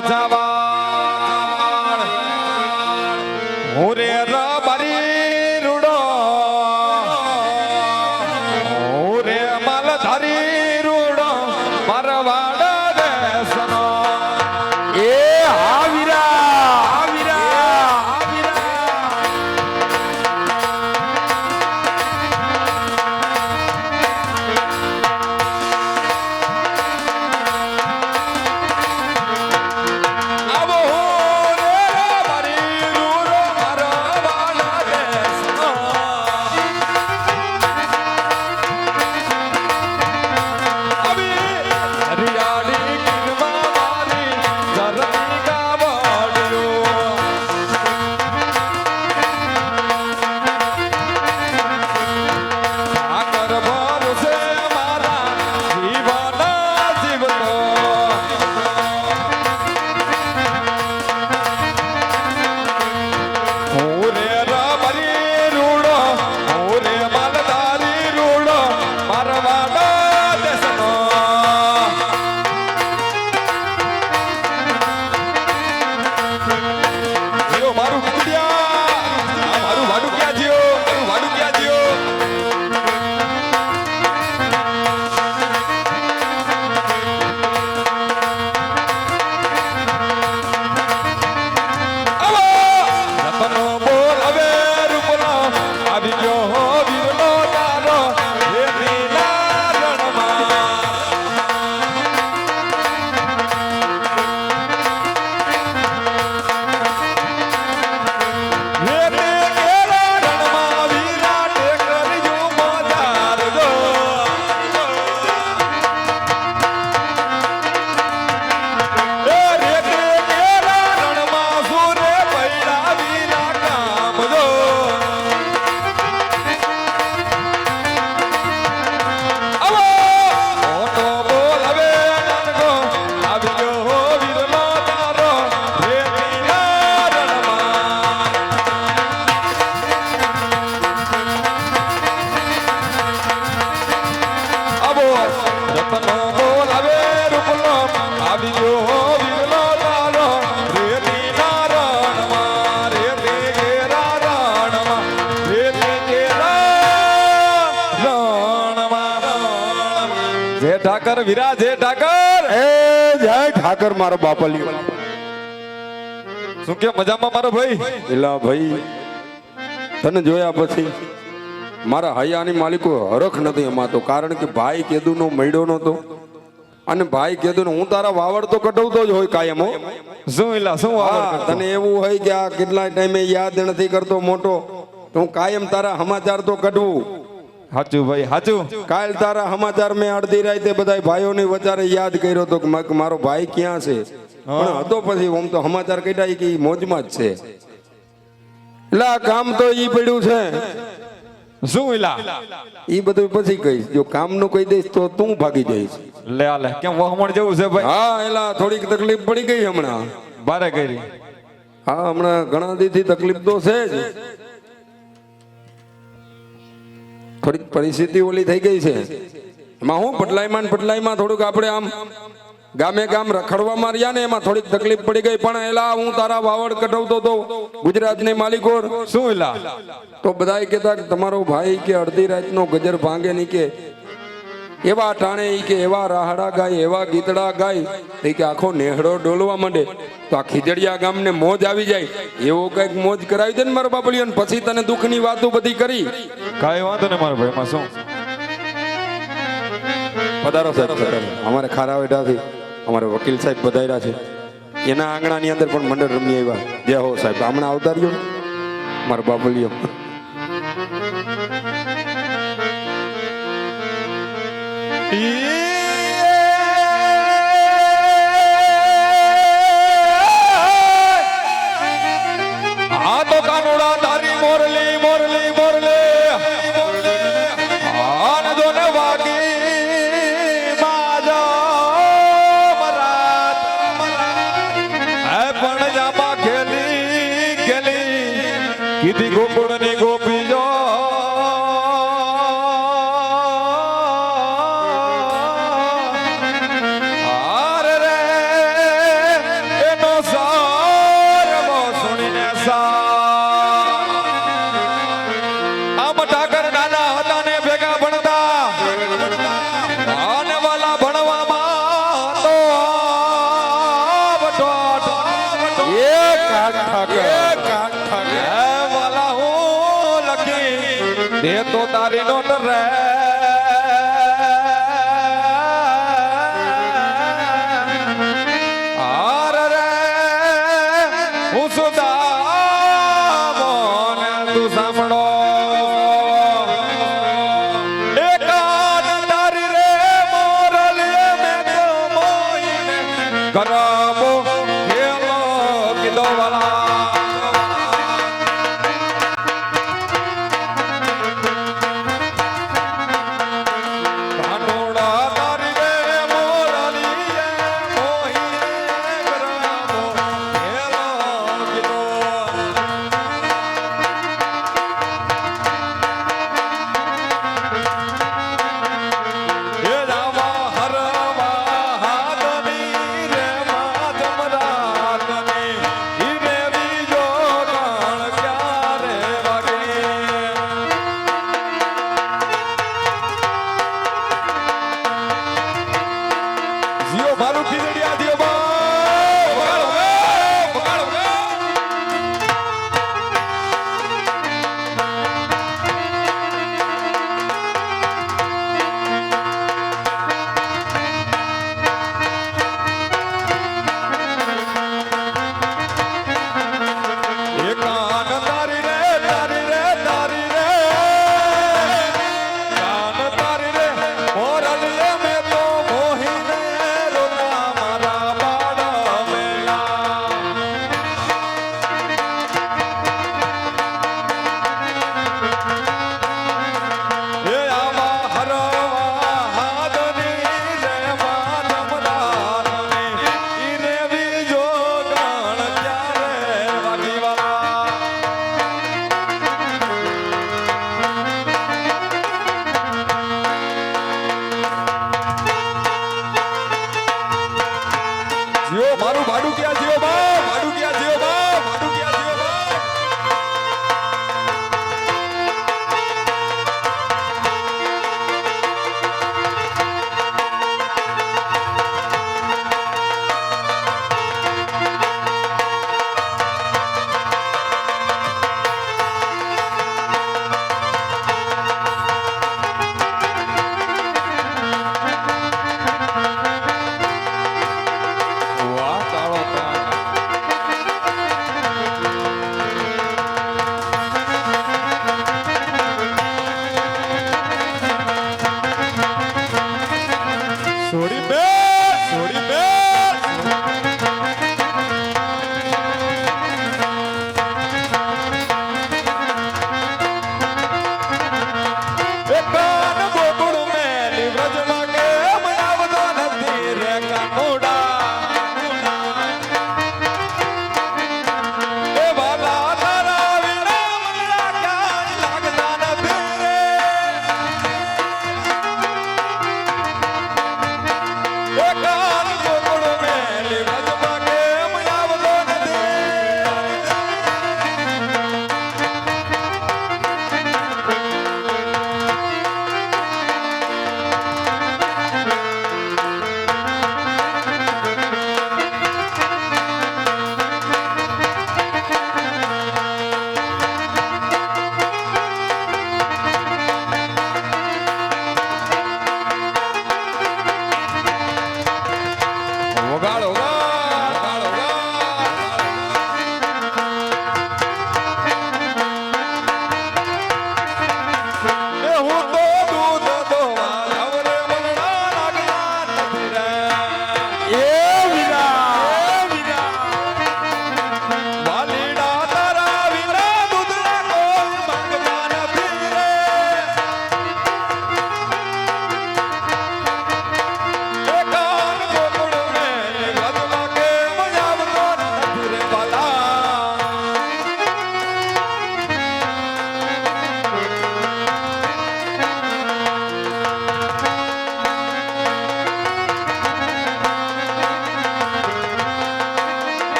Tava. Thakar Thakar? એ જય ઠાકર મારો બાપલિયો. શું કે મજામાં મારો ભાઈ? એલા ભાઈ તને જોયા પછી મારા હૈયાની માલિકો હરખ નથી એમાં તો કારણ કે ભાઈ કેદુનો મળ્યો નતો અને ભાઈ કેદુનો હું તારા વાવડ તો કટવતો જ હોય કાયમ. હો શું એલા શું હા, તને એવું હોય કે આ કેટલા ટાઈમે યાદ નથી કરતો મોટો તો હું કાયમ તારા સમાચાર તો કઢવું. હાચું ભાઈ હાચું. કાલ તારા સમાચાર મેં અડધી રાતે બધા ભાઈઓની વચારે યાદ કર્યો તો કે મારો ભાઈ ક્યાં છે? પણ હતો પછી આમ તો સમાચાર કઢાય કે મોજમાં જ છે. એટલે આ કામ તો ઈ પડ્યું છે. શું ઇલા ઈ બધું પછી કહીશ. જો કામનું કહી દઈશ તો તું ભાગી જઈશ. લે આલે કેમ વહમણ જેવું છે ભાઈ? હા એલા થોડીક તકલીફ પડી ગઈ હમણાં. બારે કરી. હા હમણાં ઘણા દીથી તકલીફ તો છે જ. થોડીક પરિસ્થિતિ ઓલી થઈ ગઈ છે. એમાં હું પટલાઈમાં પટલાઈમાં થોડુંક આપણે આમ ગામે ગામ રખડવા માર્યા ને એમાં થોડીક તકલીફ પડી ગઈ, પણ એલા, હું તારા વાવડ કઢવતો તો ગુજરાતની માલિકો શું એલા? તો બધાય કહેતા તમારો ભાઈ કે અડધી રાતનો ગજર ભાંગે નહીં કે એવા ટાણે કે એવા રાહડા ગાય એવા ગીતડા ગાય એ કે આખો નેહડો ડોલવા માંડે. તો આ ખીજડીયા ગામને મોજ આવી જાય. એવો કંઈક મોજ કરાવી દે ને મારા બાપલીઓ ને પછી તને દુઃખની વાતો બધી કરી. કાંઈ વાંધો ને મારા ભાઈ શું? પધારો સાહેબ અમારે ખારા વેઢાથી અમારે વકીલ સાહેબ પધાર્યા છે. એના આંગણાની અંદર પણ મંડળ રમી આવ્યા. જય હો સાહેબ. હમણાં આવતા રહ્યો મારો બાબુલિયો આ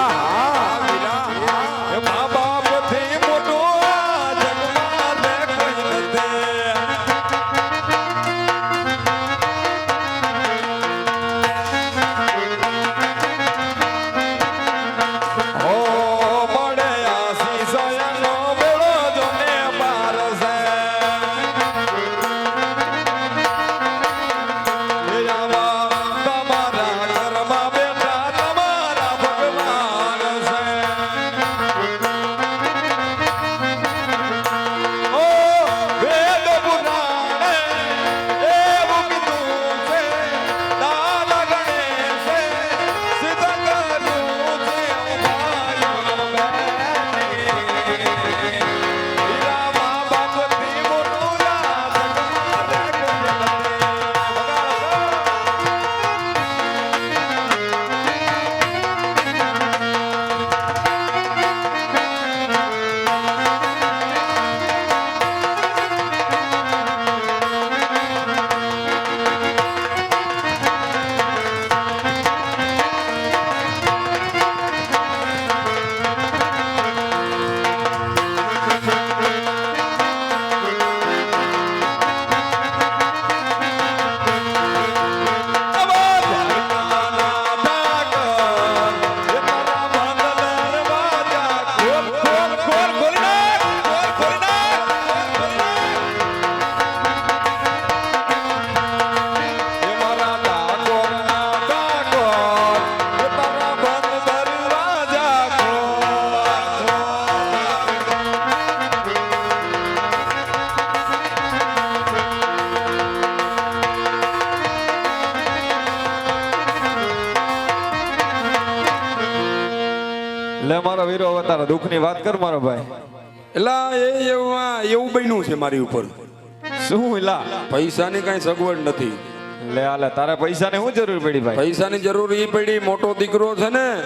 ah, ah. ah. મારો વીરો તારા દુઃખની વાત કર મારો ભાઈ. એલા એ એવું એવું બન્યું છે મારી ઉપર. શું એલા? પૈસાની કાંઈ સગવડ નથી. લે આલે પૈસા પૈસાની શું જરૂર પડી ભાઈ? પૈસાની જરૂર એ પડી મોટો દીકરો છે ને